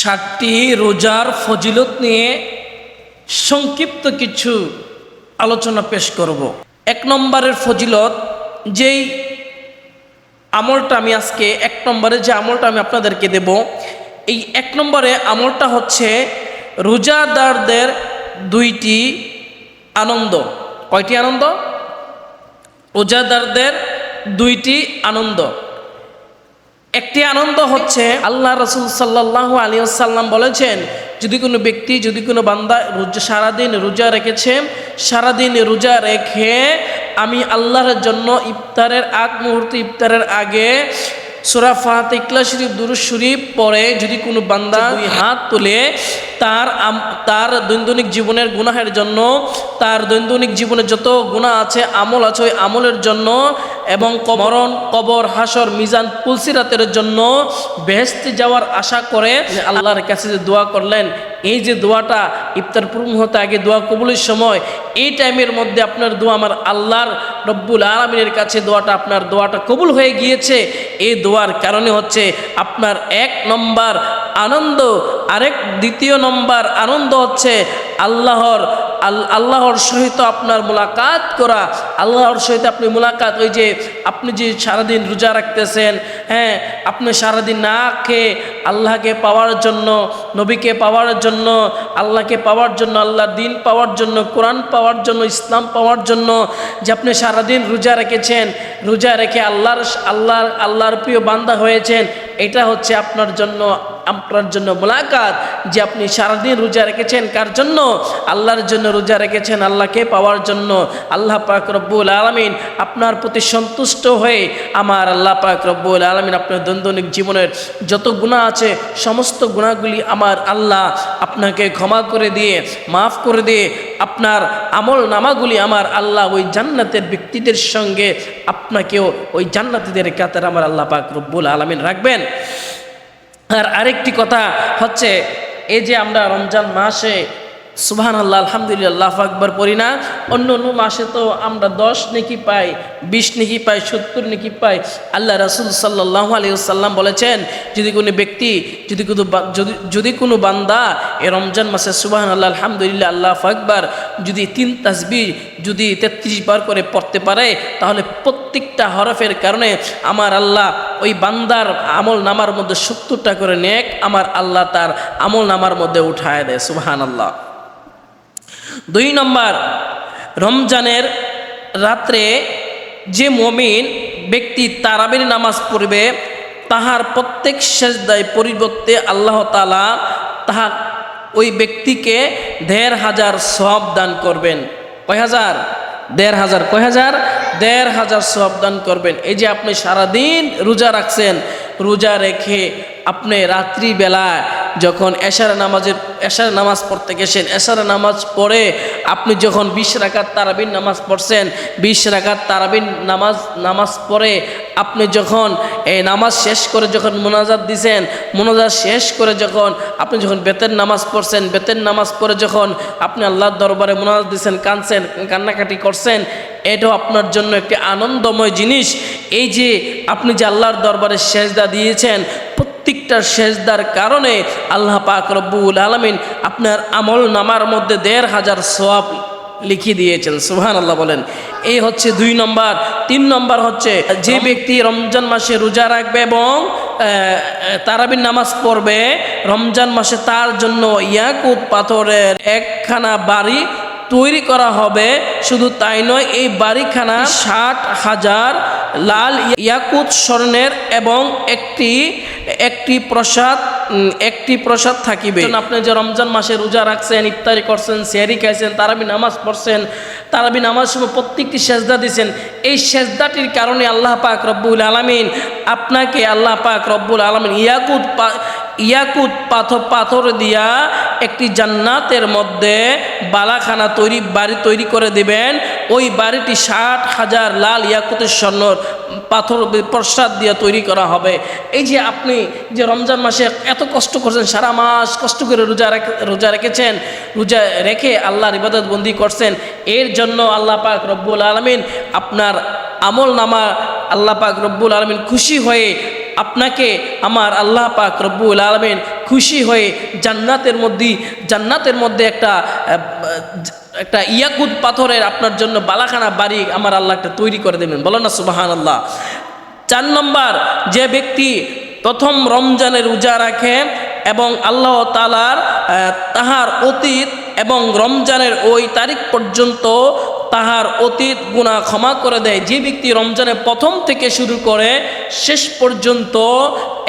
ষাটটি রোজার ফজিলত নিয়ে সংক্ষিপ্ত কিছু আলোচনা পেশ করব। এক নম্বরের ফজিলত, যেই আমলটা আমি আজকে, এক নম্বরে যে আমলটা আমি আপনাদেরকে দেব, এই এক নম্বরে আমলটা হচ্ছে রোজাদারদের দুইটি আনন্দ। কয়টি আনন্দ? রোজাদারদের দুইটি আনন্দ। একটি আনন্দ হচ্ছে, আল্লাহ রসুল সাল্লাহ আলী সাল্লাম বলেছেন, যদি কোনো ব্যক্তি, যদি কোনো বান্দা রোজা, সারাদিন রোজা রেখেছে, সারাদিন রোজা রেখে আমি আল্লাহর জন্য ইফতারের আগ, মুহূর্তে ইফতারের আগে সুরা ফাতে ইকলা শরীফ দুরুজ শরীফ পরে যদি কোনো বান্দা দুই হাত তুলে তার তার দৈনন্দিন জীবনের গুনাহের জন্য তার দৈনন্দিন জীবনে যত গুণা আছে আমল আছে ওই আমলের জন্য এবং মরণ কবর হাসর মিজান পুলসিরাতের জন্য বেহেস্তে যাওয়ার আশা করে আল্লাহর কাছে যে দোয়া করলেন এই যে দোয়াটা ইফতার পূর্ণ হতে আগে দোয়া কবুলের সময়, এই টাইমের মধ্যে আপনার দোয়া আমার আল্লাহর রব্বুল আলমিনের কাছে দোয়াটা, আপনার দোয়াটা কবুল হয়ে গিয়েছে। এই দোয়ার কারণে হচ্ছে আপনার এক নম্বর আনন্দ, আরেক দ্বিতীয় নম্বর আনন্দ হচ্ছে আল্লাহর আল- আল্লাহর সহিত আপনার মোলাকাত করা, আল্লাহর সহিত আপনি মোলাকাত, ওই যে আপনি যে সারাদিন রোজা রাখতেছেন হ্যাঁ আপনি সারাদিন না খেয়ে আল্লাহকে পাওয়ার জন্য, নবীকে পাওয়ার জন্য, আল্লাহকে পাওয়ার জন্য, আল্লাহর দিন পাওয়ার জন্য, কোরআন পাওয়ার জন্য, ইসলাম পাওয়ার জন্য, যে আপনি সারাদিন রোজা রেখেছেন, রোজা রেখে আল্লাহর আল্লাহর আল্লাহর প্রিয় বান্দা হয়েছেন, এটা হচ্ছে আপনার জন্য আপনার জন্য মোলাকাত যে আপনি সারাদিন রোজা রেখেছেন কার জন্য? আল্লাহর জন্য রোজা রেখেছেন আল্লাহকে পাওয়ার জন্য। আল্লাহ পাক রব্বুল আলমিন আপনার প্রতি সন্তুষ্ট হয়ে আমার আল্লাহ পাক রব্বুল আলমিন আপনার দৈনন্দিন জীবনের যত গুণা আছে, সমস্ত গুণাগুলি আমার আল্লাহ আপনাকে ক্ষমা করে দিয়ে, মাফ করে দিয়ে, আপনার আমল নামাগুলি আমার আল্লাহ ওই জান্নাতের ব্যক্তিদের সঙ্গে আপনাকেও ওই জান্নাতিদের কাতার আমার আল্লাহ পাক রব্বুল আলমিন রাখবেন। আর আরেকটি কথা হচ্ছে এই যে আমরা রমজান মাসে সুবহান আল্লাহ আলহামদুলিল্লাহ আকবর পড়ি না। অন্য অন্য মাসে তো আমরা দশ নেকি পাই, বিশ নেকি পাই, সত্তর নেকি পাই। আল্লাহ রাসুল সাল্লাহ আলী সাল্লাম বলেছেন, যদি কোনো ব্যক্তি, যদি কোনো যদি যদি কোনো বান্দা এ রমজান মাসে সুবাহান আল্লাহ আলহামদুলিল্লাহ, আল্লাহ আকবর, যদি তিন তাসবি যদি তেত্রিশ বার করে পড়তে পারে, তাহলে প্রত্যেকটা হরফের কারণে আমার আল্লাহ ওই বান্দার আমল নামার মধ্যে সত্তরটা করে নেক, আমার আল্লাহ তার আমল নামার মধ্যে উঠায় দেয় সুবাহান আল্লাহ দুই নম্বর, রমজানের রাত্রে যে মমিন ব্যক্তি তারাবির নামাজ পড়বে, তাহার প্রত্যেক সেজদায় পরিবর্তে আল্লাহ তালা তাহা ওই ব্যক্তিকে দেড় হাজার সব দান করবেন। কয় হাজার? দেড় হাজার। কয় হাজার? দেড় হাজার সব দান করবেন। এই যে আপনি সারাদিন রোজা রাখছেন, রোজা রেখে আপনি রাত্রিবেলা যখন এশার নামাজের, এশার নামাজ পড়তে গেছেন, এশার নামাজ পড়ে আপনি যখন বিশ রাকাত তারাবিন নামাজ পড়ছেন, বিশ রাকাত তারাবিন নামাজ নামাজ পড়ে আপনি যখন এই নামাজ শেষ করে যখন মোনাজাত দিছেন, মোনাজাত শেষ করে যখন আপনি যখন বেতের নামাজ পড়ছেন, বেতের নামাজ পড়ে যখন আপনি আল্লাহর দরবারে মোনাজাত দিছেন কানছেন কান্নাকাটি করছেন, এটাও আপনার জন্য একটি আনন্দময় জিনিস। এই যে আপনি যে আল্লাহর দরবারে সেজদা দিয়েছেন প্রত্যেকটা সেজদার কারণে আল্লাহ পাক রব্বুল আলমিন আপনার আমল নামার মধ্যে দেড় হাজার সোয়াব লিখিয়ে দিয়েছেন। সুহান আল্লাহ বলেন। এই হচ্ছে দুই নম্বর। তিন নম্বর হচ্ছে যে ব্যক্তি রমজান মাসে রোজা রাখবে এবং তারাবিন নামাজ পড়বে রমজান মাসে তার জন্য ইয়াকুত পাথরের একখানা বাড়ি তৈরি করা হবে। শুধু তাই নয় এই বাড়িখানা ষাট হাজার লাল ইয়াকুত স্বর্ণের এবং একটি একটি প্রসাদ একটি প্রসাদ থাকিবে। আপনি যে রমজান মাসে রোজা রাখছেন, ইফতারি করছেন, সেহারি খাইছেন, তারাবি নামাজ পড়ছেন, তারাবি নামাজ সময় প্রত্যেকটি সেজদা দিয়েছেন এই সেজদাটির কারণে আল্লাহ পাক রব্বুল আলমিন আপনাকে আল্লাহ পাক রব্বুল আলমিন ইয়াকুত ইয়াকুত পাথর পাথর দিয়া একটি জান্নাতের মধ্যে বালাখানা তৈরি, বাড়ি তৈরি করে দিবেন। ওই বাড়িটি ষাট হাজার লাল ইয়াকুতের স্বর্ণর পাথর প্রসাদ দিয়ে তৈরি করা হবে। এই যে আপনি যে রমজান মাসে এত কষ্ট করছেন, সারা মাস কষ্ট করে রোজা রোজা রেখেছেন, রোজা রেখে আল্লাহর ইবাদত বন্দি করছেন, এর জন্য আল্লাহ পাক রব্বুল আলমিন আপনার আমল নামা আল্লাহ পাক রব্বুল আলমিন খুশি হয়ে আপনাকে আমার আল্লাহ পাক রব্বুল আলমিন খুশি হয়ে জান্নাতের মধ্যে জান্নাতের মধ্যে একটা একটা ইয়াকুদ পাথরের আপনার জন্য বালাখানা বাড়ি আমার আল্লাহ একটা তৈরি করে দেবেন। বলো না সুবাহান আল্লাহ চার নম্বর, যে ব্যক্তি প্রথম রমজানের রোজা রাখে এবং আল্লাহ তালার তাহার অতীত এবং রমজানের ওই তারিখ পর্যন্ত তাহার অতীত গুণা ক্ষমা করে দেয়। যে ব্যক্তি রমজানের প্রথম থেকে শুরু করে শেষ পর্যন্ত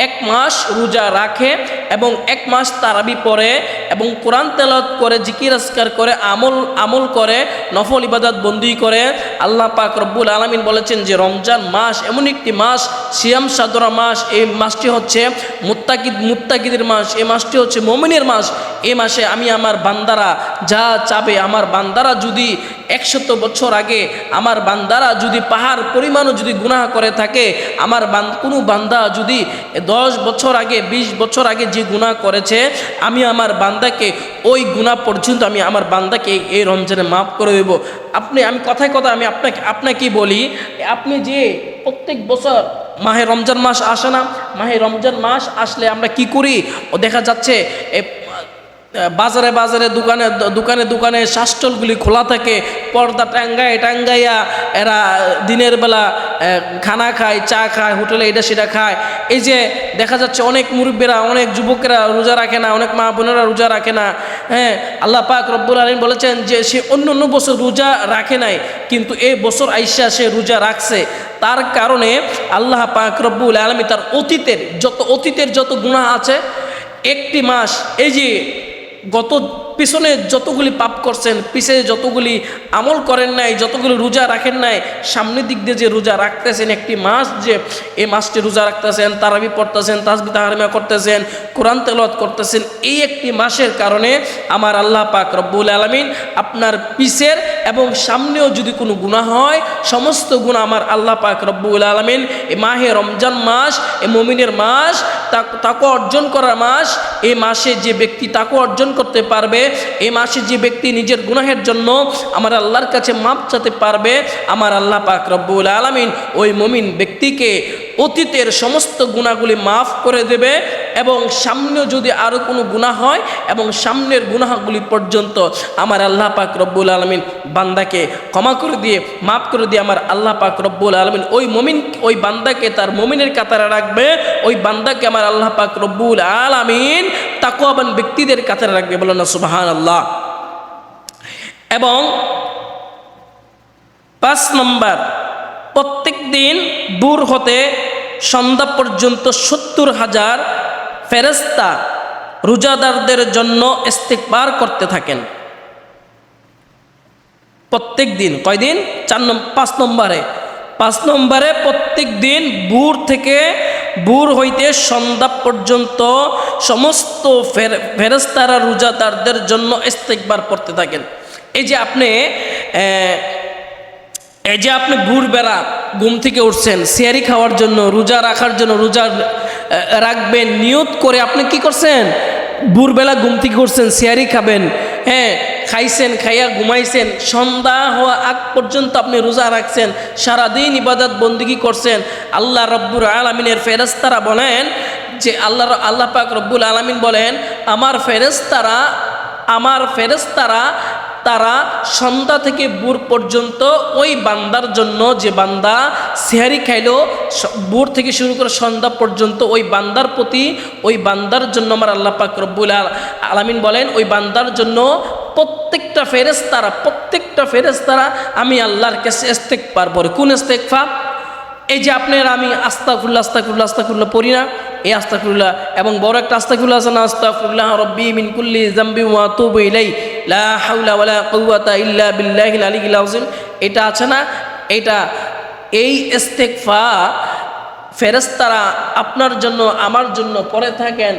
এক মাস রোজা রাখে এবং এক মাস তারাবি পড়ে এবং কোরআন তেলত করে, জিকির আসকার করে, আমল আমল করে, নফল ইবাদত বন্দি করে, আল্লাহ পাক রব্বুল আলমিন বলেছেন যে রমজান মাস এমন একটি মাস, সিয়াম সাদরা মাস, এই মাসটি হচ্ছে মুত্তাকিদ, মুত্তাকিদের মাস, এই মাসটি হচ্ছে মমিনের মাস। এই মাসে আমি আমার বান্দারা যা চাবে, আমার বান্দারা যদি একশত বছর আগে আমার বান্দারা যদি পাহাড় পরিমাণও যদি গুনাহ করে থাকে, আমার বান, কোনো বান্দা যদি দশ বছর আগে ২০ বছর আগে যে গুনাহ করেছে, আমি আমার বান্দাকে, ওই গুনাহ পর্যন্ত আমি আমার বান্দাকে এই রমজানে মাফ করে দেব। আপনি, আমি কথায় কথা আমি আপনাকে আপনাকে বলি, আপনি যে প্রত্যেক বছর মাহে রমজান মাস আসে না, মাহে রমজান মাস আসলে আমরা কি করি? ও দেখা যাচ্ছে বাজারে বাজারে, দোকানে দোকানে দোকানে শাস্টলগুলি খোলা থাকে, পর্দা টাঙ্গায় টাঙ্গাইয়া এরা দিনের বেলা খানা খায়, চা খায়, হোটেলে এটা সেটা খায়। এই যে দেখা যাচ্ছে অনেক মুরব্বীরা, অনেক যুবকেরা রোজা রাখে না, অনেক মা বোনেরা রোজা রাখে না হ্যাঁ। আল্লাহ পাক রব্বুল আলম বলেছেন যে সে অন্য অন্য বছর রোজা রাখে নাই, কিন্তু এই বছর আইসা সে রোজা রাখছে। তার কারণে আল্লাহ পাক রব্বুল আলমী তার অতীতের যত অতীতের যত গুণা আছে, একটি মাস, এই যে গত পিছনে যতগুলি পাপ করছেন পিছনে যতগুলি আমল করেন নাই, যতগুলি রোজা রাখেন নাই, সামনের দিক দিয়ে যে রোজা রাখতেছেন, একটি মাস যে এই মাসটি রোজা রাখতেছেন, তারাবি পড়তেছেন তাসবি তাহারিমা করতেছেন, কোরআন তেলত করতেছেন, এই একটি মাসের কারণে আমার আল্লাহ পাক রব্বুল আলমিন আপনার পিসের এবং সামনেও যদি কোনো গুণা হয়, সমস্ত গুণা আমার আল্লাহ পাক রব্বুল আলমিন এ মাহে রমজান মাস এ মমিনের মাস, তাকে অর্জন করার মাস, এই মাসে যে ব্যক্তি তাকে অর্জন করতে পারবে এই মাসে যে ব্যক্তি নিজের গুনাহের জন্য আমার আল্লাহর কাছে মাপ চাতে পারবে, আমার আল্লাহ পাক রব্বুল আলমিন ওই মমিন ব্যক্তিকে অতীতের সমস্ত গুণাগুলি মাফ করে দেবে এবং সামনেও যদি আরও কোনো গুণা হয় এবং সামনের গুনাহগুলি পর্যন্ত আমার আল্লাহ পাক রব্বুল আলমিন বান্দাকে ক্ষমা করে দিয়ে, মাফ করে দিয়ে আমার আল্লাহ পাক রব্বুল আলমিন ওই মমিন, ওই বান্দাকে তার মমিনের কাতারে রাখবে, ওই বান্দাকে আমার আল্লাহ পাক রব্বুল আলমিন তাকুয়াবান ব্যক্তিদের কাতারে রাখবে। বলো না সুবাহান আল্লাহ এবং পাঁচ নম্বর প্রত্যেক দিন দূর হতে সন্ধ্যা পর্যন্ত সত্তর হাজার ফেরেস্তা রোজাদারদের জন্য ইস্তেকবার করতে থাকেন। প্রত্যেক দিন কয়দিন? চার নম্বর পাঁচ নম্বরে। পাঁচ নম্বরে প্রত্যেক দিন বুর থেকে বুর হইতে সন্ধ্যা পর্যন্ত সমস্ত ফের ফেরেস্তারা রোজাদারদের জন্য ইস্তেকবার পড়তে থাকেন। এই যে আপনি এই যে আপনি ভোরবেলা ঘুম থেকে উঠছেন, সিয়ারি খাওয়ার জন্য, রোজা রাখার জন্য রোজা রাখবেন, নিয়ত করে আপনি কি করছেন? ভোরবেলা ঘুম থেকে উঠছেন, সিয়ারি খাবেন হ্যাঁ খাইছেন, খাইয়া ঘুমাইছেন, সন্ধ্যা হওয়া আগ পর্যন্ত আপনি রোজা রাখছেন, সারাদিন ইবাদত বন্দিগি করছেন, আল্লাহ রব্বুর আলমিনের ফেরেস্তারা বলেন যে আল্লাহ আল্লাহ পাক রব্বুল আলমিন বলেন, আমার ফেরেস্তারা আমার ফেরেস্তারা তারা সন্ধ্যা থেকে বুর পর্যন্ত ওই বান্দার জন্য যে বান্দা সেহারি খাইলো বুর থেকে শুরু করে সন্ধ্যা পর্যন্ত ওই বান্দার প্রতি, ওই বান্দার জন্য আমার আল্লাহ পাক রব্বুল আল- আলামিন বলেন, ওই বান্দার জন্য প্রত্যেকটা ফেরেস্তারা প্রত্যেকটা ফেরেস্তারা আমি আল্লাহর কাছে ইস্তেক পার পরে কোন ইস্তেকফা এই যে আপনার আমি আস্তাকুল্লা আস্তাকুল্লা আস্তাকুল্লা পড়ি না, এই আস্তাকুল্লাহ এবং বড় একটা আস্তাকুল্লাহ আছে না আস্তাকুল্লাহ রব্বি মিন কুল্লি জাম্বি ওয়া তুবু ইলাই লা হাওলা ওয়ালা কুওয়াতা ইল্লা বিল্লাহিল আলিয়্যিল আযীম, এটা আছে না, এটা এই ইস্তেগফা ফেরেশতারা আপনার জন্য, আমার জন্য পড়ে থাকেন,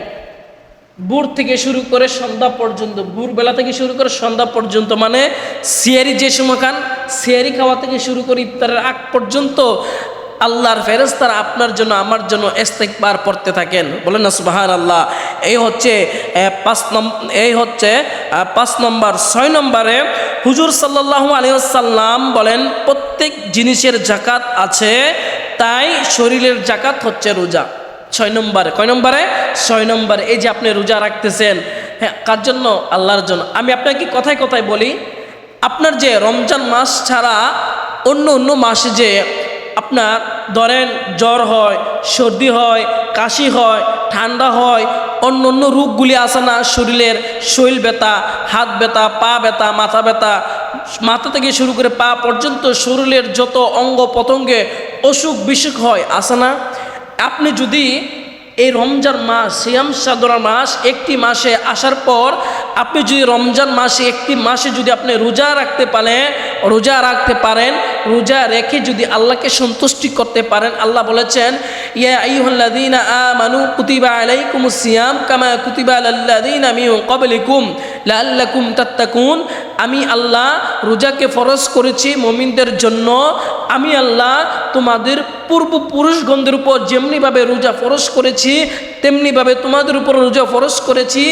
ভোর থেকে শুরু করে সন্ধ্যা পর্যন্ত ভোর বেলা থেকে শুরু করে সন্ধ্যা পর্যন্ত মানে সিয়ারি যে সময় খান সিয়ারি খাওয়া থেকে শুরু করে ইফতারের আগ পর্যন্ত আল্লাহর ফেরেস্তারা আপনার জন্য, আমার জন্য ইস্তেকবার পড়তে থাকেন। বলেন না সুবাহান আল্লাহ এই হচ্ছে পাঁচ নম্বর এই হচ্ছে পাঁচ নম্বর, ছয় নম্বরে হুজুর সাল্লাল্লাহু আলাইহি সাল্লাম বলেন, প্রত্যেক জিনিসের জাকাত আছে, তাই শরীরের জাকাত হচ্ছে রোজা। ছয় নম্বরে, কয় নম্বরে? ছয় নম্বরে, এই যে আপনি রোজা রাখতেছেন হ্যাঁ কার জন্য? আল্লাহর জন্য। আমি আপনাকে কথায় কথায় বলি, আপনার যে রমজান মাস ছাড়া অন্য অন্য মাসে যে আপনার ধরেন জ্বর হয়, সর্দি হয়, কাশি হয়, ঠান্ডা হয়, অন্য অন্য রোগগুলি আসে না শরীরের? শরীর ব্যথা, হাত ব্যথা, পা ব্যথা, মাথা ব্যথা। মাথা থেকে শুরু করে পা পর্যন্ত শরীরের যত অঙ্গ প্রত্যঙ্গে অসুখ বিসুখ হয় আসে না? আপনি যদি এই রমজান মাস, সিয়াম সাদরা মাস একটি মাসে আসার পর আপনি যদি রমজান মাসে একটি মাসে যদি আপনি রোজা রাখতে পারেন, রোজা রাখতে পারেন, রোজা রেখে যদি আল্লাহকে সন্তুষ্টি করতে পারেন, আল্লাহ বলেছেন সিয়াম কামা তাত্তাকুন। আমি আল্লাহ রোজাকে ফরজ করেছি মমিনদের জন্য। আমি আল্লাহ তোমাদের পূর্বপুরুষগণদের উপর যেমনিভাবে রোজা ফরজ করেছি তেমনিভাবে তোমাদের উপর রোজা ফরজ করেছি,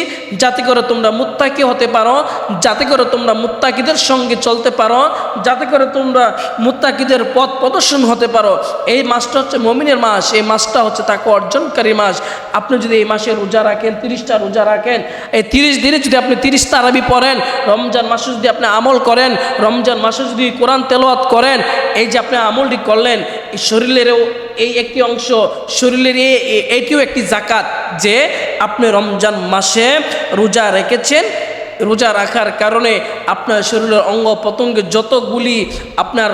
যাতে করে তোমরা মুত্তাকি হতে পারো, যাতে করে তোমরা মুত্তাকিদের সঙ্গে চলতে পারো, যাতে করে তোমরা মুত্তাকিদের পথ প্রদর্শন হতে পারো। এই মাসটা হচ্ছে মমিনের মাস, এই মাসটা হচ্ছে তাকে অর্জনকারী মাস। আপনি যদি এই মাসে রোজা রাখেন, তিরিশটা রোজা রাখেন, এই তিরিশ দিনে যদি আপনি তিরিশ তারাবি পড়েন, রমজান মাসে যদি আপনি আমল করেন, রমজান মাসে যদি কোরআন তেলাওয়াত করেন, এই যে আপনি আমলটি করলেন, এই শরীরেরও এই একটি অংশ শরীরের এটিও একটি জাকাত যে আপনি রমজান মাসে রোজা রেখেছেন, রোজা রাখার কারণে আপনার শরীরের অঙ্গ প্রত্যঙ্গে যতগুলি আপনার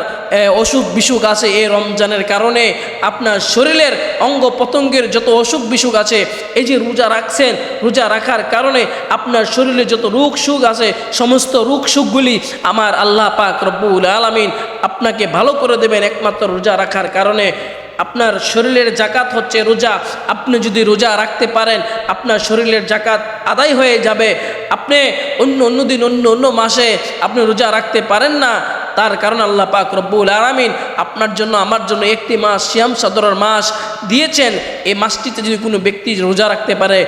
অসুখ বিসুখ আছে এই রমজানের কারণে আপনার শরীরের অঙ্গ প্রত্যঙ্গের যত অসুখ বিসুখ আছে, এই যে রোজা রাখছেন, রোজা রাখার কারণে আপনার শরীরে যত রোগ সুখ আছে, সমস্ত রোগ সুখগুলি আমার আল্লাহ পাক রব্বুল আলমিন আপনাকে ভালো করে দেবেন, একমাত্র রোজা রাখার কারণে। আপনার শরীরের জাকাত হচ্ছে রোজা। আপনি যদি রোজা রাখতে পারেন, আপনার শরীরের জাকাত আদায় হয়ে যাবে। আপনি অন্য অন্য দিন, অন্য অন্য মাসে আপনি রোজা রাখতে পারেন না। তার কারণ আল্লাহ পাক রব্বুল আলামিন আপনার জন্য, আমার জন্য একটি মাস শ্যাম সদরের মাস দিয়েছেন। এই মাসটিতে যদি কোনো ব্যক্তি রোজা রাখতে পারে,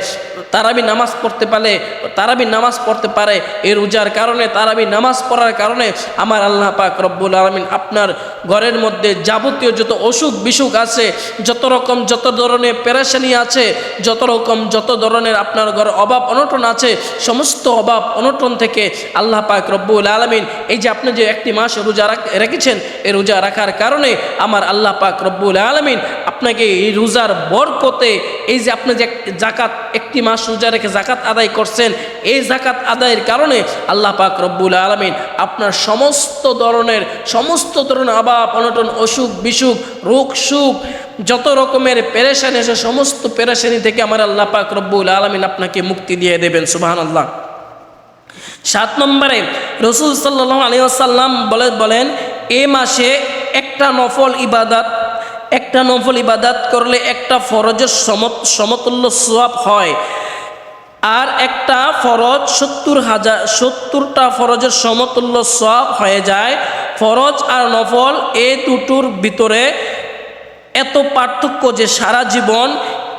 তারাবি নামাজ পড়তে পারে, তারাবি নামাজ পড়তে পারে, এই রোজার কারণে, তারাবি নামাজ পড়ার কারণে আমার আল্লাহ পাক রব্বুল আলমিন আপনার ঘরের মধ্যে যাবতীয় যত অসুখ বিসুখ আছে, যত রকম, যত ধরনের পেরেশানি আছে, যত রকম, যত ধরনের আপনার ঘরে অভাব অনটন আছে, সমস্ত অভাব অনটন থেকে আল্লাহ পাক রব্বুল আলমিন, এই যে আপনি যে একটি মাস রোজা রেখেছেন এই রোজা রাখার কারণে আমার আল্লাহ পাক রব্বুল আলমিন আপনাকে এই রোজার বরকতে এই যে আপনি যে জাকাত একটি মাস রোজা রেখে জাকাত আদায় করছেন, এই জাকাত আদায়ের কারণে আল্লাহ পাক রব্বুল আলমিন আপনার সমস্ত ধরনের সমস্ত ধরনের অভাব, অনটন, অসুখ, বিসুখ, রোগ, সুখ, যত রকমের পেরেশানি আছে, সমস্ত পেরেশানি থেকে আমার আল্লাহ পাক রব্বুল আলমিন আপনাকে মুক্তি দিয়ে দেবেন সুবাহান আল্লাহ সাত নম্বরে রসুল সাল্লাহ আলী আসাল্লাম বলে বলেন, এ মাসে একটা নফল ইবাদাত, একটা নফল ইবাদাত করলে একটা ফরজের সমত, সমতুল্য সোয়াব হয়। আর একটা ফরজ সত্তর হাজার, সত্তরটা ফরজের সমতুল্য সব হয়ে যায়। ফরজ আর নফল এ দুটোর ভিতরে এত পার্থক্য যে সারা জীবন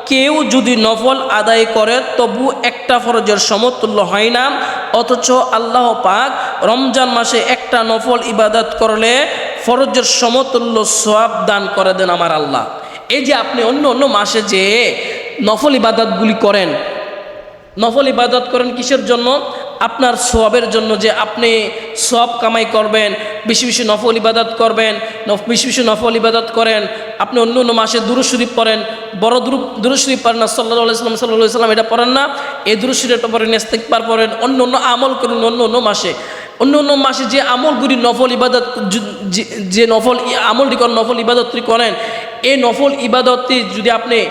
কেউ যদি নফল আদায় করে, তবু একটা ফরজের সমতুল্য হয় না। অথচ আল্লাহ পাক রমজান মাসে একটা নফল ইবাদত করলে ফরজের সমতুল্য সব দান করে দেন আমার আল্লাহ। এই যে আপনি অন্য অন্য মাসে যে নফল ইবাদতগুলি করেন, নফল ইবাদত করেন কিসের জন্য? আপনার সবের জন্য যে আপনি সব কামাই করবেন, বেশি বেশি নফল ইবাদত করবেন বেশি বেশি নফল ইবাদত করেন, আপনি অন্য অন্য মাসে দুরুশরীফ পড়েন, বড় দুরু দুরুশরীফ পড়েন না সাল্লাহ সাল্লাম সাল্লাহ সাল্লাম এটা পড়েন না, এই দুরুশরীফটা পড়েন ইস্তেকবার পড়েন, অন্য অন্য আমল করুন অন্য অন্য মাসে। অন্য অন্য মাসে যে আমলগুলি নফল ইবাদত যে- নফল আমলটি করেন, নফল ইবাদতটি করেন, এই নফল ইবাদতটি যদি আপনি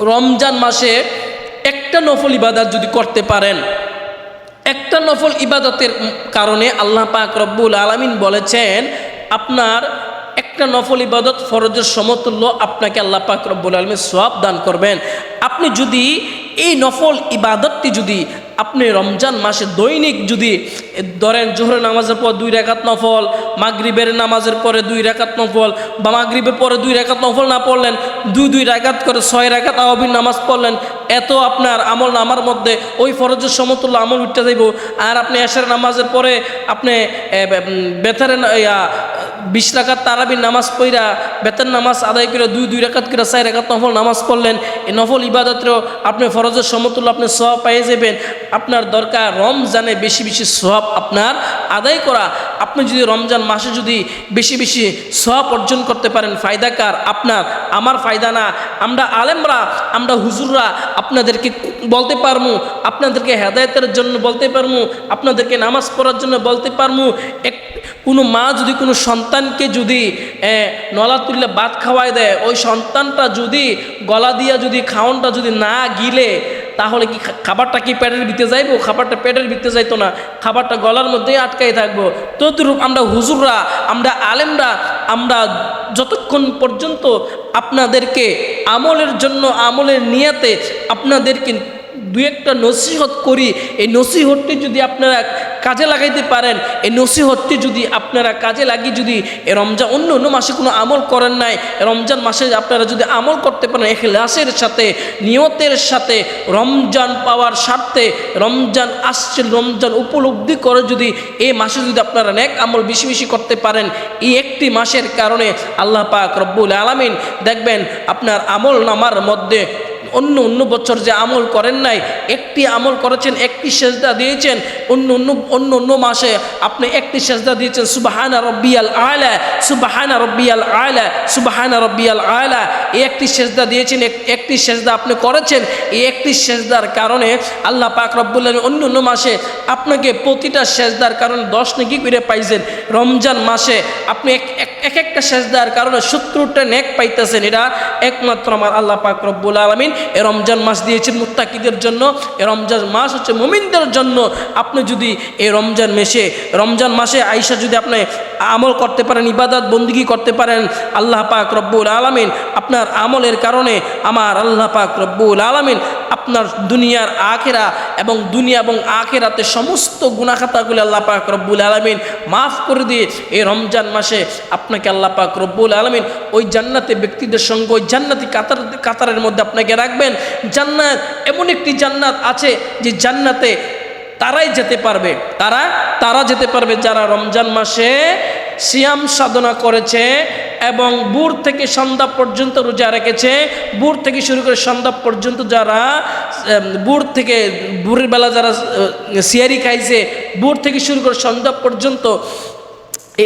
রমজান মাসে একটা নফল ইবাদত যদি করতে পারেন একটা নফল ইবাদতের কারণে আল্লাহ পাক রব্বুল আলমিন বলেছেন, আপনার একটা নফল ইবাদত ফরজের সমতুল্য আপনাকে আল্লাহ পাক রব্বুল আলমিন সব দান করবেন। আপনি যদি এই নফল ইবাদতটি যদি আপনি রমজান মাসে দৈনিক যদি ধরেন জোহরের নামাজের পর দুই রেখাত নফল, মাগরিবের নামাজের পরে দুই রেখাত নফল বা মাগরিবের পরে দুই রেখাত নফল না পড়লেন, দুই দুই রেখাত করে ছয় রেখাত আওয়াবির নামাজ পড়লেন, এত আপনার আমল নামার মধ্যে ওই ফরজের সমতুল্য আমল উঠতে যাইব। আর আপনি এসের নামাজের পরে আপনি বেতারের বিশ রাকাত তারাবির নামাজ পড়া বেতন নামাজ আদায় করে দুই দুই রেখাত করে চার রেখাত নফল নামাজ পড়লেন এই নফল ইবাদতেও আপনি ফরজের সমতুল্য আপনি সব পাইয়ে যাবেন। আপনার দরকার রমজানে বেশি বেশি সব আপনার আদায় করা। আপনি যদি রমজান মাসে যদি বেশি বেশি সব অর্জন করতে পারেন ফায়দাকার আপনার, আমার ফায়দা না। আমরা আলেমরা, আমরা হুজুররা আপনাদেরকে বলতে পারমু, আপনাদেরকে হেদায়তের জন্য বলতে পারমু, আপনাদেরকে নামাজ পড়ার জন্য বলতে পারমু। এক, কোনো মা যদি কোনো সন্তানকে যদি নলা তুললে ভাত খাওয়াই দেয়, ওই সন্তানটা যদি গলা দিয়া যদি খাওয়ানটা যদি না গিলে তাহলে কি খাবারটা কি পেটের ভিতরে যাইবো? খাবারটা পেটের ভিতরে যাইতো না। খাবারটা গলার মধ্যেই আটকাই থাকব। তদ্রূপ আমরা হুজুররা, আমরা আলেমরা, আমরা যতক্ষণ পর্যন্ত আপনাদেরকে আমলের জন্য, আমলের নিয়াতে আপনাদেরকে দু একটা নসিহত করি, এই নসিহতটি যদি আপনারা কাজে লাগাইতে পারেন। এই নসিহতটি যদি আপনারা কাজে লাগিয়ে যদি এ রমজান, অন্য অন্য মাসে কোনো আমল করেন নাই, রমজান মাসে আপনারা যদি আমল করতে পারেন, এখলাসের সাথে, নিয়তের সাথে, রমজান পাওয়ার স্বার্থে, রমজান আসছে, রমজান উপলব্ধি করে যদি এই মাসে যদি আপনারা নেক আমল বেশি বেশি করতে পারেন, এই একটি মাসের কারণে আল্লাহ পাক রব্বুল আলমিন দেখবেন, আপনার আমল নামার মধ্যে অন্য অন্য বছর যে আমল করেন নাই, একটি আমল করেছেন, একটি সেজদা দিয়েছেন, অন্য অন্য অন্য অন্য মাসে আপনি একটি সেজদা দিয়েছেন, সুবাহানা রব্বিয়াল আয়লা সুবাহানা রব্বিয়াল আয়লা সুবাহানা রব্বিয়াল আয়লা এই একটি সেজদা দিয়েছেন একটি সেজদা আপনি করেছেন, এই একটি সেজদার কারণে আল্লাহ পাক রব্বুল্লাহ অন্য অন্য মাসে আপনাকে প্রতিটা সেজদার কারণে দশ নাকি করে পাইছেন। রমজান মাসে আপনি এক এক একটা সেজদার কারণে সত্তরটা নেক পাইতেছেন, এটা একমাত্র আমার আল্লাহ পাক রব্বুল আলমিন। এ রমজান মাস দিয়েছেন মুত্তাকিদের জন্য, এ রমজান মাস হচ্ছে মুমিনদের জন্য। আপনি যদি এই রমজান মেশে রমজান মাসে আইসা যদি আপনি আমল করতে পারেন, ইবাদত বন্দিগি করতে পারেন, আল্লাহ পাক রব্বুল আলমিন আপনার আমলের কারণে আমার আল্লাহ পাক রব্বুল আলমিন আপনার দুনিয়ার আখেরা এবং দুনিয়া এবং আখেরাতে সমস্ত গুণাখাতাগুলি আল্লাহ পাক রব্বুল আলমিন মাফ করে দিয়ে এই রমজান মাসে আপনাকে আল্লাহ পাক রব্বুল আলমিন ওই জান্নাতে ব্যক্তিদের সঙ্গে, ওই জান্নাতি কাতার, কাতারের মধ্যে আপনাকে রাখবেন। জান্নাত এমন একটি জান্নাত আছে যে জান্নাতে তারাই যেতে পারবে। তারা তারা যেতে পারবে যারা রমজান মাসে সিয়াম সাধনা করেছে এবং বুর থেকে সন্ধ্যা পর্যন্ত রোজা রেখেছে। বুর থেকে শুরু করে সন্ধ্যা পর্যন্ত যারা বুর থেকে বুড়ের বেলা যারা সিয়ারি খাইছে বুর থেকে শুরু করে সন্ধ্যা পর্যন্ত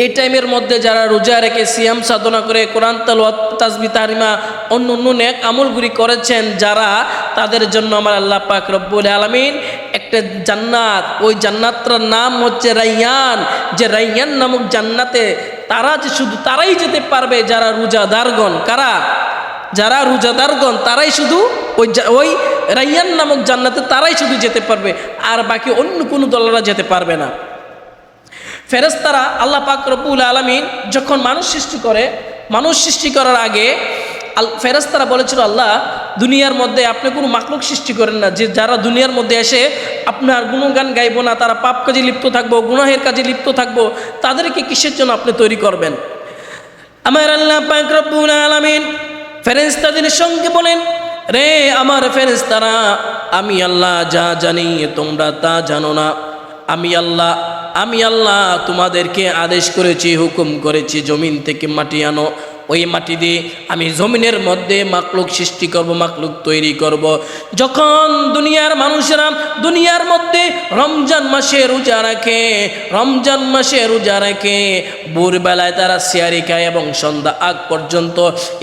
এই টাইমের মধ্যে যারা রোজা রেখে সিয়াম সাধনা করে, কোরআন তালওয়াত, তাজবি তারিমা অন্য অন্য নেক আমলগুলি করেছেন, যারা, তাদের জন্য আমার আল্লাহ পাক রব্বুল আলমিন একটা জান্নাত। ওই জান্নাতটার নাম হচ্ছে রাইয়ান। যে রাইয়ান নামক জান্নাতে তারা যে শুধু তারাই যেতে পারবে যারা রোজাদারগণ, কারা? যারা রোজাদারগণ, তারাই শুধু ওই ওই রাইয়ান নামক জান্নাতে তারাই শুধু যেতে পারবে, আর বাকি অন্য কোনো দলরা যেতে পারবে না। ফেরেস্তারা আল্লাহ পাক রব্বুল আলমিন যখন মানুষ সৃষ্টি করে, মানুষ সৃষ্টি করার আগে আল ফেরেস্তারা বলেছিল, আল্লাহ, দুনিয়ার মধ্যে আপনি কোনো মাকলুক সৃষ্টি করেন না। যে যারা দুনিয়ার মধ্যে এসে আপনার গুণগান গাইব না, তারা পাপ কাজে লিপ্ত থাকব, গুনাহের কাজে লিপ্ত থাকব, তাদেরকে কিসের জন্য আপনি তৈরি করবেন? আমার আল্লাহ রব্বুল আলমিন ফেরেস্তাদের সঙ্গে বলেন, রে আমার ফেরেস্তারা আমি আল্লাহ যা জানি তোমরা তা জানো না। আমি আল্লাহ আমি আল্লাহ তোমাদেরকে আদেশ করেছি, হুকুম করেছি, জমিন থেকে মাটি আনো। ওই মাটি দিয়ে আমি জমিনের মধ্যে মাকলুক সৃষ্টি করব, মাকলুক তৈরি করব। যখন দুনিয়ার মানুষেরা দুনিয়ার মধ্যে রমজান মাসে রোজা রাখে, রমজান মাসে রোজা রাখে। ভোরবেলায় তারা শিয়ারি খায় এবং সন্ধ্যা আগ পর্যন্ত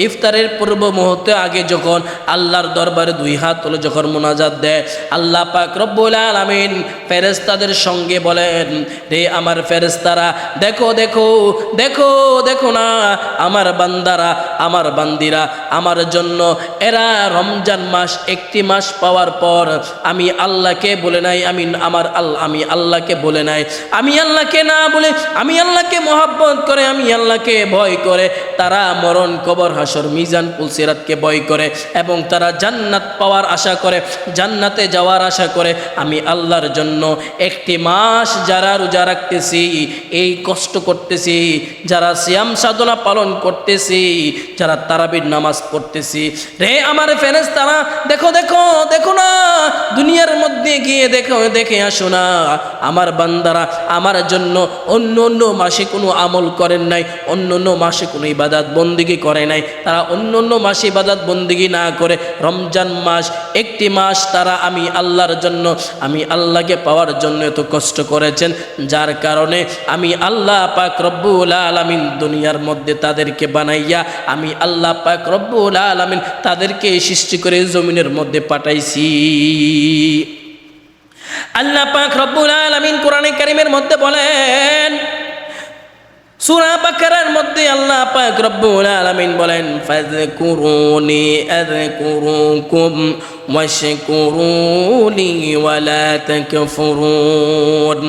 ইফতারের পূর্ব মুহূর্তে আগে যখন আল্লাহর দরবারে দুই হাত তুলে যখন মোনাজাত দেয়, আল্লাহ পাক রব্বুল আলমিন ফেরেস্তাদের সঙ্গে বলেন, রে আমার ফেরেস্তারা দেখো দেখো দেখো দেখো না, আমার বান্দারা, আমার বান্দিরা, আমার জন্য এরা রমজান মাস একটি মাস পাওয়ার পর আমি আল্লাহকে বলে নাই, আমি আমার আল্লাহ, আমি আল্লাহকে বলে নাই। আমি আল্লাহকে না বলে, আমি আল্লাহকে মোহাব্বত করে, আমি আল্লাহকে ভয় করে, তারা মরণ কবর হাসর মিজান পুলসিরাতকে ভয় করে এবং তারা জান্নাত পাওয়ার আশা করে, জান্নাতে যাওয়ার আশা করে। আমি আল্লাহর জন্য একটি মাস যারা রোজা রাখতেছি, এই কষ্ট করতেছি, যারা সিয়াম সাধনা পালন করতেছি, যারা তারাবির নামাজ পড়তেছি। রে আমার ফেরেস তারা দেখো দেখো দেখো না, দুনিয়ার মধ্যে গিয়ে দেখো, দেখে আসো না। আমার বান্দারা আমার জন্য অন্য অন্য মাসে কোনো আমল করেন নাই, অন্য অন্য মাসে কোনো ইবাদাত বন্দিগি করে নাই। তারা অন্য অন্য মাসে ইবাদাত বন্দিগি না করে, রমজান মাস একটি মাস তারা আমি আল্লাহর জন্য, আমি আল্লাহকে পাওয়ার জন্য এত কষ্ট করেছেন। যার কারণে আমি আল্লাহ পাক রব্বুল আলামিন দুনিয়ার মধ্যে তাদেরকে বানাইয়া আমি আল্লাহ পাক রব্বুল আলামিন তাদেরকে সৃষ্টি করে জমিনের মধ্যে পাঠাইছি। আল্লাহ পাক রব্বুল আলামিন কোরআনে কারিমের মধ্যে বলেন, সূরা বাকারার মধ্যে আল্লাহ পাক রব্বুল আলামিন বলেন, ফাযকুরুনি আযকুরুকুম ওয়াশকুরুনি ওয়ালা তাকফুরুন।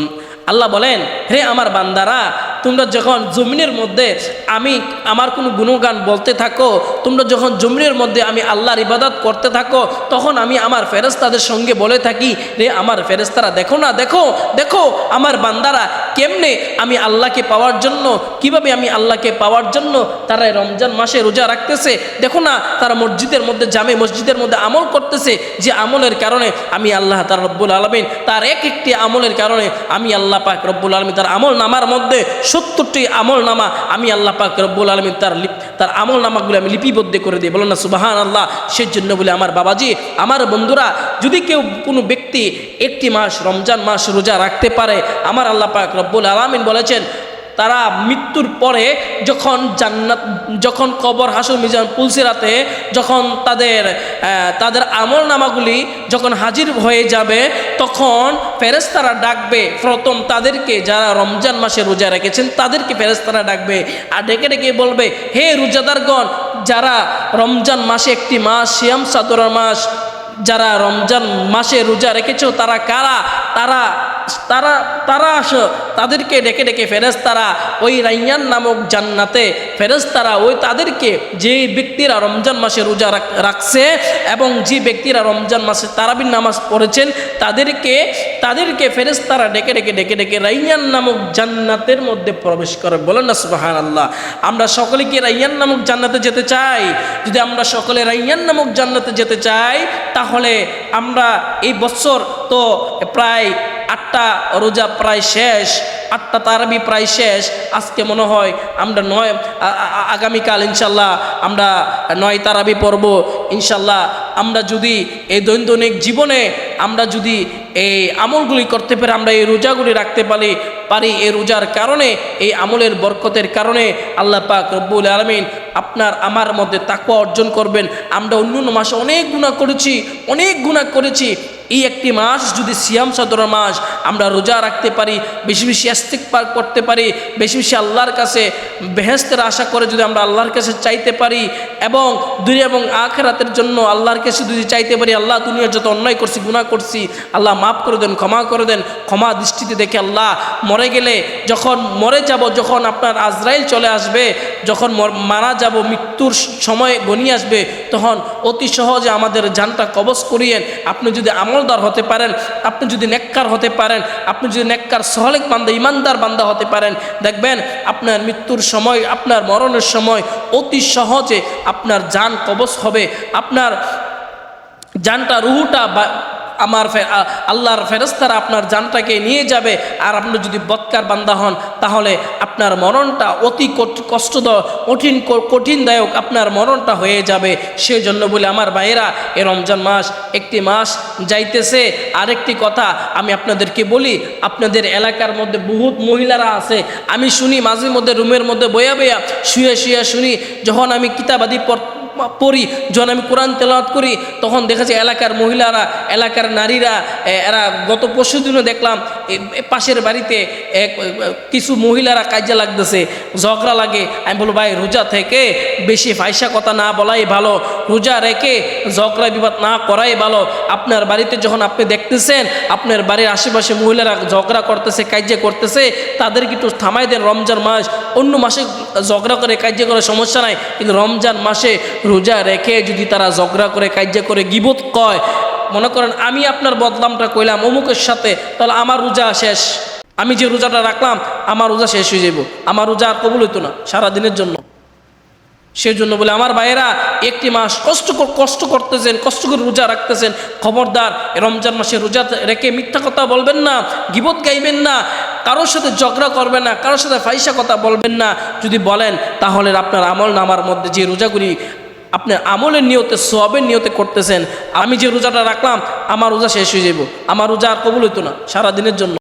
আল্লাহ বলেন, হে আমার বান্দারা তোমরা যখন জমিনের মধ্যে আমি আমার কোনো গুণগান বলতে থাকো, তোমরা যখন জমিনের মধ্যে আমি আল্লাহর ইবাদত করতে থাকো, তখন আমি আমার ফেরেস্তাদের সঙ্গে বলে থাকি, রে আমার ফেরেস্তারা দেখো না, দেখো দেখো, আমার বান্দারা কেমনে আমি আল্লাহকে পাওয়ার জন্য, কীভাবে আমি আল্লাহকে পাওয়ার জন্য তারা রমজান মাসে রোজা রাখতেছে? দেখো না, তারা মসজিদের মধ্যে, জামে মসজিদের মধ্যে আমল করতেছে, যে আমলের কারণে আমি আল্লাহ তার রব্বুল আলমিন, তার এক একটি আমলের কারণে আমি আল্লাহ পাক রব্বুল আলমিন, তার আমল নামার মধ্যে সত্তরটি আমল নামা আমি আল্লাহ পাক রব্বুল আলমিন তার তার আমল নামাগুলো আমি লিপিবদ্ধ করে দিই। বলো না সুবাহান আল্লাহ সেই জন্য বলে আমার বাবাজি, আমার বন্ধুরা, যদি কেউ কোনো ব্যক্তি একটি মাস, রমজান মাস রোজা রাখতে পারে, আমার আল্লাহ পাক রব্বুল আলমিন বলেছেন, তারা মৃত্যুর পরে যখন জান্নাত, যখন কবর হাসুর মিজান পুলসিরাতে, যখন তাদের তাদের আমল নামাগুলি যখন হাজির হয়ে যাবে, তখন ফেরেস্তারা ডাকবে, প্রথম তাদেরকে যারা রমজান মাসে রোজা রেখেছেন, তাদেরকে ফেরেস্তারা ডাকবে আর ডেকে ডেকে বলবে, হে রোজাদারগণ, যারা রমজান মাসে একটি মাস শিয়াম সাদরার মাস, যারা রমজান মাসে রোজা রেখেছো, তারা কারা? তারা তারা তারা আসো, তাদেরকে ডেকে ডেকে ফেরেস্তারা ওই রাইয়ান নামক জান্নাতে ফেরেস্তারা ওই তাদেরকে যে ব্যক্তিরা রমজান মাসে রোজা রাখছে এবং যে ব্যক্তিরা রমজান মাসে তারাবির নামাজ পড়েছেন, তাদেরকে তাদেরকে ফেরেস্তারা ডেকে ডেকে ডেকে ডেকে রাইয়ান নামক জান্নাতের মধ্যে প্রবেশ করে। বলেন না সুবাহান আল্লাহ আমরা সকলে কি রাইয়ান নামক জান্নাতে যেতে চাই? যদি আমরা সকলে রাইয়ান নামক জান্নাতে যেতে চাই, তাহলে আমরা এই বছর তো প্রায় আটটা রোজা প্রায় শেষ, আটটা তারাবি প্রায় শেষ। আজকে মনে হয় আমরা নয় আগামীকাল ইনশাল্লাহ আমরা নয় তারাবি পর্ব ইনশাল্লাহ আমরা যদি এই দৈনন্দিন জীবনে আমরা যদি এই আমলগুলি করতে পারি আমরা এই রোজাগুলি রাখতে পারি পারি এই রোজার কারণে, এই আমলের বরকতের কারণে আল্লাহ পাক রব্বুল আলমিন আপনার আমার মধ্যে তাকুয়া অর্জন করবেন। আমরা অন্য মাসে অনেক গুণা করেছি, অনেক গুণা করেছি। এই একটি মাস যদি সিয়াম সদর মাস আমরা রোজা রাখতে পারি, বেশি বেশি আস্তিক পার করতে পারি, বেশি বেশি আল্লাহর কাছে বেহেস্তের আশা করে যদি আমরা আল্লাহর কাছে চাইতে পারি এবং দুনিয়া এবং আখেরাতের জন্য আল্লাহর কাছে যদি চাইতে পারি, আল্লাহ দুনিয়ার যত অন্যায় করছি গুণা করছি, আল্লাহ মাফ করে দেন, ক্ষমা করে দেন, ক্ষমা দৃষ্টিতে দেখে আল্লাহ মরে গেলে, যখন মরে যাব, যখন আপনার আজরাইল চলে আসবে, যখন মর- যাব, মৃত্যুর সময় গনিয়ে আসবে, তখন অতি সহজে আমাদের জানটা কবজ করিয়েন। আপনি যদি আমলদার হতে পারেন, আপনি যদি নেককার হতে পারেন, আপনি যদি নেককার, সহলেক বান্দা, ইমানদার বান্দা হতে পারেন, দেখবেন আপনার মৃত্যুর সময়, আপনার মরণের সময় অতি সহজে আপনার যান কবস হবে, আপনার যানটা রুহুটা আমার আল্লাহর ফেরস্তারা আপনার জানটাকে নিয়ে যাবে। আর আপনি যদি বৎকার বান্দা হন, তাহলে আপনার মরণটা অতি কষ্টদ কঠিন কঠিনদায়ক আপনার মরণটা হয়ে যাবে। সেই জন্য বলে আমার ভাইয়েরা, এ রমজান মাস একটি মাস যাইতেছে। আরেকটি কথা আমি আপনাদেরকে বলি, আপনাদের এলাকার মধ্যে বহুত মহিলারা আছে। আমি শুনি মাঝে মধ্যে, রুমের মধ্যে বয়া বয়া শুয়ে শুয়ে শুনি, যখন আমি কিতাবাদি পড়, যখন আমি কোরআন তেলাওয়াত করি, তখন দেখা যায় এলাকার মহিলারা, এলাকার নারীরা এরা গত পরশু দিনও দেখলাম পাশের বাড়িতে কিছু মহিলারা কাজে লাগতেছে, ঝগড়া লাগে। আমি বলব, ভাই, রোজা থেকে বেশি ফাইসা কথা না বলাই ভালো। রোজা রেখে ঝগড়া বিবাদ না করাই ভালো। আপনার বাড়িতে যখন আপনি দেখতেছেন, আপনার বাড়ির আশেপাশে মহিলারা ঝগড়া করতেছে, কাজে করতেছে, তাদেরকে একটু থামাই দেন। রমজান মাস, অন্য মাসে ঝগড়া করে কাজে করে সমস্যা নাই, কিন্তু রমজান মাসে রোজা রেখে যদি তারা ঝগড়া করে কাজে করে, গিবত কয়, মনে করেন আমি আপনার বদলামটা কইলাম, অমুকের সাথে, তাহলে আমার রোজা শেষ। আমি যে রোজাটা রাখলাম, আমার রোজা শেষ হয়ে যাব আমার রোজা আর কবুল হইতো না সারা দিনের জন্য। সেই জন্য বলে, আমার ভাইয়েরা, একটি মাস কষ্ট কষ্ট করতেছেন, কষ্ট করে রোজা রাখতেছেন। খবরদার, রমজান মাসে রোজা রেখে মিথ্যা কথা বলবেন না, গিবত গাইবেন না, কারোর সাথে ঝগড়া করবেন না, কারোর সাথে ফাইসা কথা বলবেন না। যদি বলেন, তাহলে আপনার আমল নামার মধ্যে যে রোজাগুলি আপনি আমলের নিয়তে সবের নিয়তে করতেছেন, আমি যে রোজাটা রাখলাম, আমার রোজা শেষ হয়ে যাব আমার রোজা আর কবুল হইতো না, সারাদিনের জন্য।